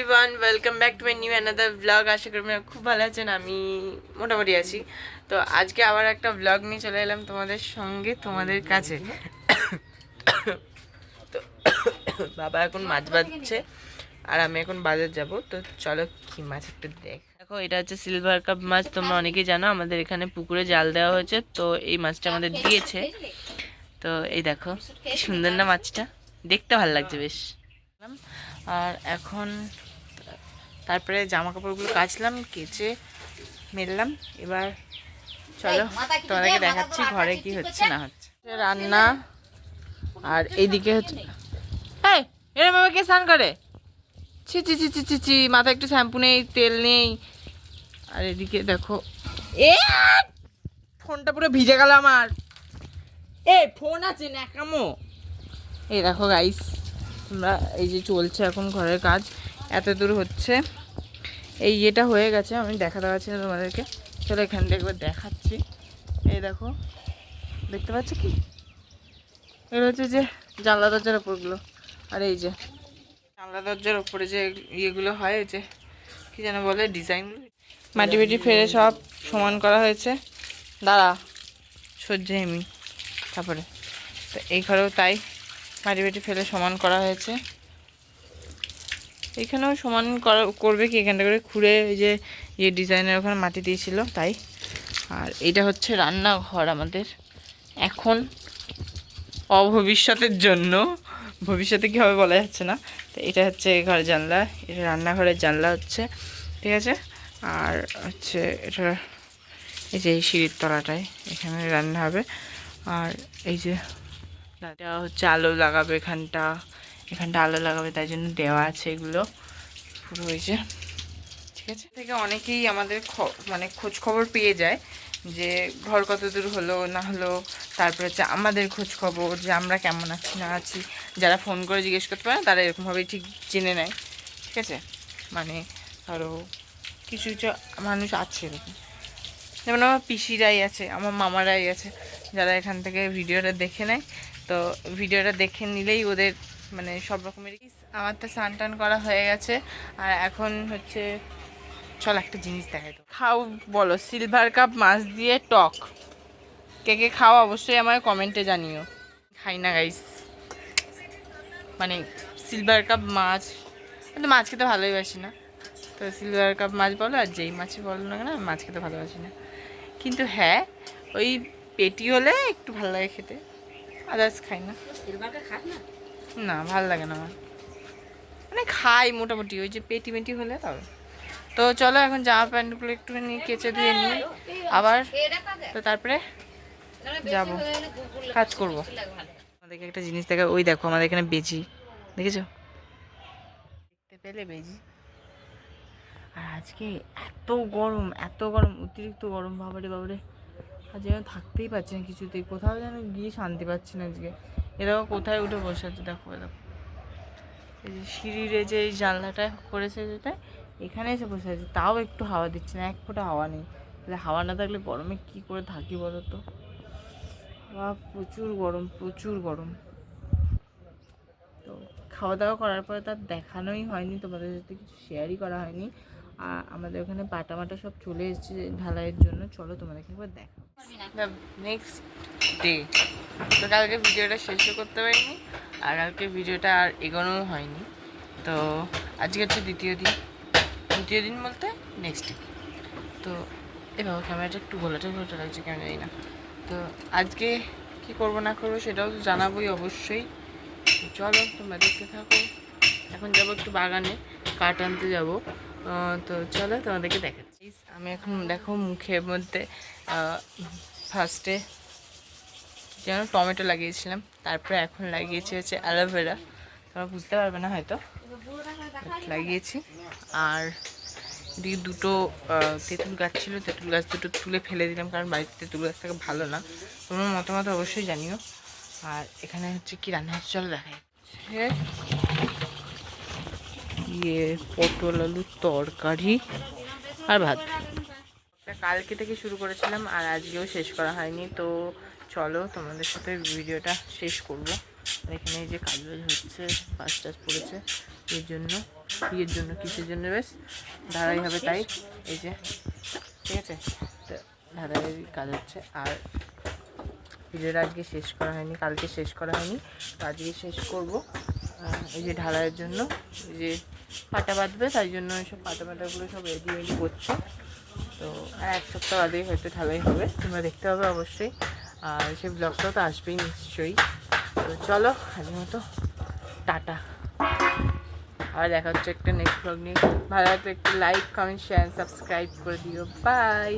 Everyone welcome back to my new another blog আশা করি খুব ভালো আছেন, আমি মোটামুটি আছি। তো আজকে আবার একটা ব্লগ নিয়ে চলে এলাম তোমাদের সঙ্গে, তোমাদের কাছে। তো বাবা এখন মাছ বাজছে আর আমি এখন বাজার যাব। তো চলো কি মাছ একটু দেখ। দেখো, এটা হচ্ছে সিলভার কাপ মাছ, তোমরা অনেকেই জানো, আমাদের এখানে পুকুরে জাল দেওয়া হয়েছে, তো এই মাছটা আমাদের দিয়েছে। তো এই দেখো সুন্দর না মাছটা। দেখতে ভালো লাগছে বেশ। আর এখন তারপরে জামা কাপড়গুলো কাচলাম কেচে মেললাম। এবার চলো তোমাদেরকে দেখাচ্ছি ঘরে কি হচ্ছে না হচ্ছে। রান্না আর এইদিকে হচ্ছে এই এরম ভাবে কে স্নান করে? ছি ছি ছি ছি ছি ছি মাথায় একটু শ্যাম্পু নেই তেল নেই। আর এদিকে দেখো এ ফোনটা পুরো ভিজে গেল আমার। এ ফোন আছে ন্যাকামো। এই দেখো গাইস আমরা এই যে চলছে এখন ঘরের কাজ এত দূর হচ্ছে। এই ইয়েটা হয়ে গেছে, আমি দেখাতে পারছি না তোমাদেরকে। চলো এখান থেকে একবার দেখাচ্ছি। এই দেখো, দেখতে পাচ্ছ কি? এগুলো হচ্ছে যে জানলা দরজার ওপরগুলো আর এই যে জানলা দরজার ওপরে যে ইয়েগুলো হয়, এই যে কি যেন বলে, ডিজাইনগুলো। মাটি মাটি ফেলে সব সমান করা হয়েছে। দাঁড়া সহ্য এমনি তারপরে। তো এই ঘরেও তাই মাটি মাটি ফেলে সমান করা হয়েছে। এখানেও সমান করা করবে কি? এখানটা করে খুঁড়ে ওই যে ইয়ে ডিজাইনের ওখানে মাটি দিয়েছিল, তাই। আর এটা হচ্ছে রান্নাঘর আমাদের। এখন অভবিষ্যতের জন্য। ভবিষ্যতে কী হবে বলা যাচ্ছে না। তো এটা হচ্ছে ঘরের জানলা। এটা রান্নাঘরের জানলা হচ্ছে, ঠিক আছে? আর হচ্ছে এটা, এই যে এই সিঁড়ির তলাটায় এখানে রান্না হবে। আর এই যে হচ্ছে আলো লাগাবে এখানটা। এখানটা আলো লাগাবে, তাই জন্য দেওয়া আছে এগুলো। পুরো ওই যে, ঠিক আছে? থেকে অনেকেই আমাদের মানে খোঁজ খবর পেয়ে যায় যে ঘর কত দূর হলো, না হলো। তারপরে হচ্ছে আমাদের খোঁজ খবর যে আমরা কেমন আছি, না আছি। যারা ফোন করে জিজ্ঞেস করতে পারে তারা এরকমভাবেই ঠিক জেনে নেয়, ঠিক আছে? মানে ধরো, কিছু কিছু মানুষ আছে এরকম। যেমন আমার পিসিরাই আছে, আমার মামারাই আছে, যারা এখান থেকে ভিডিওটা দেখে নেয়। তো ভিডিওটা দেখে নিলেই ওদের মানে সব রকমের আমার তো স্নান টান করা হয়ে গেছে। আর এখন হচ্ছে চল একটা জিনিস দেখাই তো খাও বলো সিলভার কাপ মাছ দিয়ে টক। কে কে খাও অবশ্যই আমার কমেন্টে জানিও। খাই না গাইস মানে সিলভার কাপ মাছ তো মাছ খেতে ভালোই বাসি না। তো সিলভার কাপ মাছ বলো আর যেই মাছই বলো না কেন মাছ খেতে ভালোবাসি না। কিন্তু হ্যাঁ ওই পেটি হলে একটু ভালো লাগে খেতে। আদার্স খাই না। সিলভার কাপ খাই না? ভালো লাগে না আমার। মানে খাই মোটামুটি, ওই যে পেটি মেটি হলে তবে তো চলো এখন জামা প্যান্টগুলো একটুখানি কেচে দিয়ে নিই। আবার তো তারপরে যাব। কাজ করব। আমাদেরকে একটা জিনিস দেখা, ওই দেখো আমাদের এখানে বেজি। দেখেছ? দেখতে পেলে বেজি। আর আজকে এত গরম এত গরম, অতিরিক্ত গরম, বাবারে বাবারে। আজ যেন থাকতেই পারছি না কিছুতেই। কোথাও যেন গিয়ে শান্তি পাচ্ছি না আজকে। এরাও কোথায় উঠে বসে আছে দেখো দেখো এই যে সিঁড়ির যে এই জানলাটা করেছে যেটা, এখানে এসে বসে আছে। তাও একটু হাওয়া দিচ্ছে না, এক ফোঁটা হাওয়া নেই। তাহলে হাওয়া না থাকলে গরমে কি করে থাকি বলো তো? বাবা, প্রচুর গরম প্রচুর গরম। তো খাওয়া দাওয়া করার পরে তার দেখানোই হয়নি, তোমাদের সাথে কিছু শেয়ারই করা হয়নি। আর আমাদের ওখানে পাটা মাটা সব চলে এসেছে ঢালাইয়ের জন্য। চলো তোমাদেরকে একবার দেখা নেক্সট ডে তো কালকে ভিডিওটা শেষও করতে পারিনি, আর কালকে ভিডিওটা আর এগোনোও হয়নি। তো আজকে হচ্ছে দ্বিতীয় দিন। দ্বিতীয় দিন বলতে নেক্সট ডে তো এ বাবা ক্যামেরাটা একটু ঘোলাটে ঘোলাটে লাগছে কেন জানি না। তো আজকে কি করব না করব সেটাও তো জানাবোই অবশ্যই। চলো, তোমরা দেখতে থাকো। এখন যাব একটু বাগানে, কাঠ আনতে যাব। তো চলো তোমাদেরকে দেখাচ্ছি। আমি এখন দেখো মুখের মধ্যে ফার্স্টে যেন টমেটো লাগিয়েছিলাম, তারপরে এখন লাগিয়েছি হচ্ছে অ্যালোভেরা তোমরা বুঝতে পারবে না হয়তো লাগিয়েছি। আর এদিকে দুটো তেঁতুল গাছ ছিল, তেঁতুল গাছ দুটো তুলে ফেলে দিলাম, কারণ বাড়িতে তেঁতুল গাছ থেকে ভালো না। তোমার মতামত অবশ্যই জানিও। আর এখানে হচ্ছে কি রান্না হচ্ছে, চলো দেখাই। ইয়ে পটল, আলুর তরকারি আর ভাত। কালকে থেকে শুরু করেছিলাম আর আজকেও শেষ করা হয়নি। তো চলো তোমাদের সাথে ভিডিওটা শেষ করব। এখানে এই যে কাজ হচ্ছে বাস টাজ পড়েছে এর জন্য বিয়ের জন্য, কিসের জন্য? বেশ ঢালাই হবে তাই। এই যে, ঠিক আছে? তো ঢালাইয়ের কাজ হচ্ছে আর ভিডিওটা আজকে শেষ করা হয়নি, কালকে শেষ করা হয়নি। তো আজকে শেষ করব এই যে ঢালাইয়ের জন্য, এই যে পাটা বাঁধবে, তাই জন্য সব পাটা পাটাগুলো সব রেডি রেডি করছে। তো আর এক সপ্তাহ বাদেই হয়তো ঢালাই হবে, তোমরা দেখতে হবে অবশ্যই। আর সেই ব্লগটাও তো আসবেই নিশ্চয়ই। তো চলো, আজকের মতো টাটা। আর দেখা হচ্ছে একটা নেক্সট ব্লগ নিয়ে। ভালো লাগলে একটু লাইক কমেন্ট শেয়ার সাবস্ক্রাইব করে দিও। বাই